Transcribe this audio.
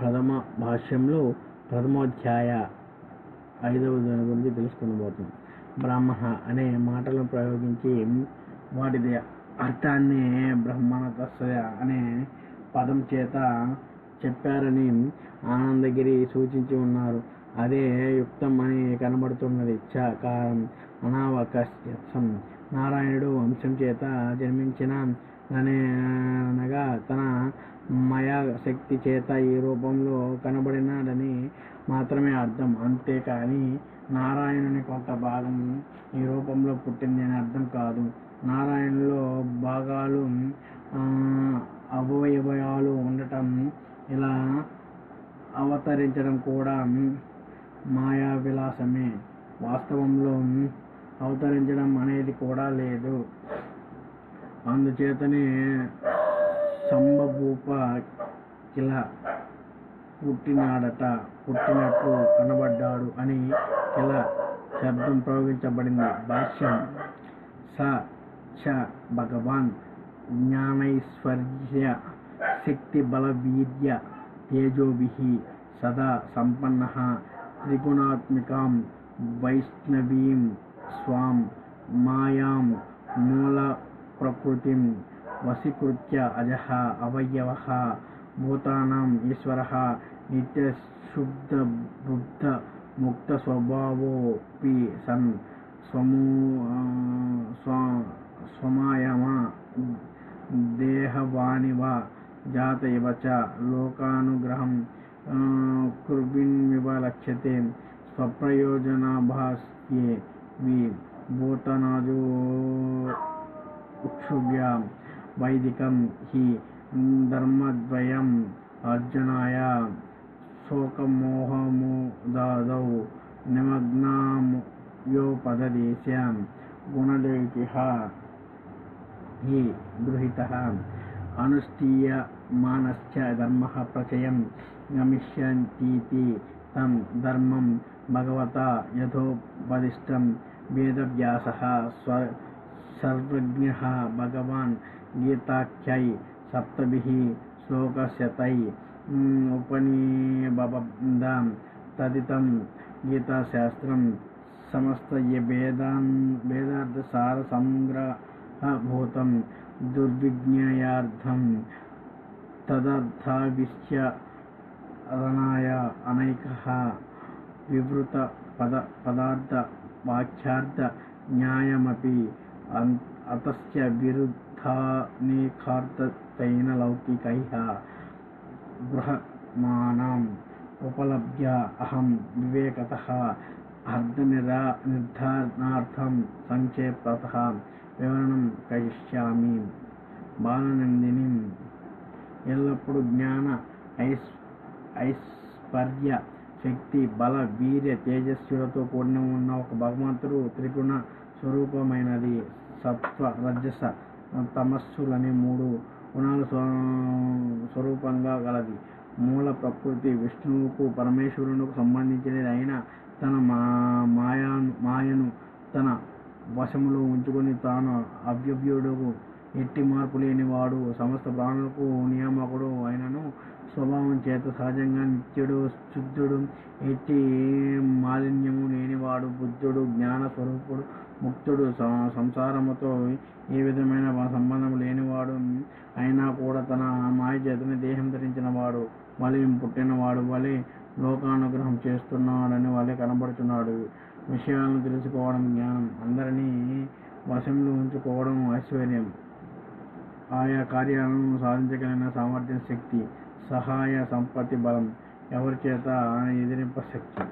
ప్రథమ భాష్యంలో ప్రథమోధ్యాయ ఐదవ దాని గురించి తెలుసుకునబోతుంది బ్రాహ్మణ అనే మాటలను ప్రయోగించి వాటి అర్థాన్ని బ్రహ్మణ తస్య అనే పదం చేత చెప్పారని ఆనందగిరి సూచించి ఉన్నారు. అదే యుక్తం అని కనబడుతున్నది. చకారం అనావకాశం. నారాయణుడు వంశం చేత జన్మించిన అనగా తన మయా శక్తి చేత ఈ రూపంలో కనబడినాడని మాత్రమే అర్థం. అంతేకాని నారాయణుని కొంత భాగం ఈ రూపంలో పుట్టింది అని అర్థం కాదు. నారాయణులో భాగాలు ఆ, అవయవాలు ఉండటం ఇలా అవతరించడం కూడా మాయా విలాసమే వాస్తవంలో అవతరించడం అనేది కూడా లేదు. అందుచేతనే సంబభూప కిల పుట్టినాడట పుట్టినట్లు కనబడ్డాడు అని కిల శబ్దం ప్రయోగించబడింది. భాష్యం. స చ భగవాన్ జ్ఞానైశ్వర్య శక్తి బలవీర్య తేజోభి సదా సంపన్న త్రిగుణాత్మికాం వైష్ణవీం స్వాం మాయాం మూల प्रकृति वशीकृत अजः अवयवः भूतानाम् निशुद्धबुद्ध नित्यशुद्धबुद्धमुक्तस्वभावोऽपि सन् स्वमू अं, स्व स्वमायमा जात इव च अं, लक्ष्यते भूतनाजो पशुभ्या वैदिक हि धर्मद्वयम् अर्जनाय शोकमोहमोदादौ निमग्नायोपददेश्य गुणलेखिः हि भगवता यथोपदिष्ट वेदव्यास स्व సర్వజ్ఞ భగవాన్ గీతాఖ్యై సప్తభి శ్లోకశతై ఉపనిబద్ధం తదితం గీతాశాస్త్రం సమస్త వేదాన్ వేదార్థసార సంగ్రహభూతం దుర్విజ్ఞయార్థం తదర్థావిశ్చరణాయ అనైకः వివృత పద పదార్థ వాక్యార్థ న్యాయమపి అతశ్చ విరుద్ధానేకార్థకైన విరుద్ధానేకార్థతైన లౌకికైః గృహమానాం ఉపలభ్య అహం వివేకతః అర్ధనిరా నిర్ధారణార్థం సంక్షేపతః వివరణం కరిష్యామి బాలనందిని ఎల్లప్పుడూ జ్ఞాన ఐస్ ఐశ్వర్య శక్తి బల వీర్య తేజస్సులతో కూడిన ఉన్న ఒక భగవంతుడు త్రిగుణ స్వరూపమైనది. సత్వ రజస తమస్సులనే మూడు గుణాలు స్వరూపంగా గలది. మూల ప్రకృతి విష్ణువుకు పరమేశ్వరునికి సంబంధించినది అయిన తన మా మాయాను మాయను తన వశములో ఉంచుకొని తాను అవ్యవ్యుడు ఎట్టి మార్పు లేనివాడు సమస్త ప్రాణులకు నియామకుడు అయినను స్వభావం చేత సహజంగా నిత్యుడు శుద్ధుడు. ఎట్టి మాలిన్యము బుద్ధుడు జ్ఞాన స్వరూపుడు ముక్తుడు సంసారముతో ఏ విధమైన సంబంధం లేనివాడు అయినా కూడా తన మాయ చేతని దేహం ధరించిన వాడు వలి పుట్టినవాడు వలి లోకానుగ్రహం చేస్తున్నాడని వలె కనబడుతున్నాడు విషయాలను తెలుసుకోవడం జ్ఞానం అందరినీ వశంలో ఉంచుకోవడం ఐశ్వర్యం. ఆయా కార్యాలను సాధించగలిగిన సామర్థ్యం శక్తి సహాయ సంపత్తి బలం ఎవరి చేత ఎదిరింప శక్తి.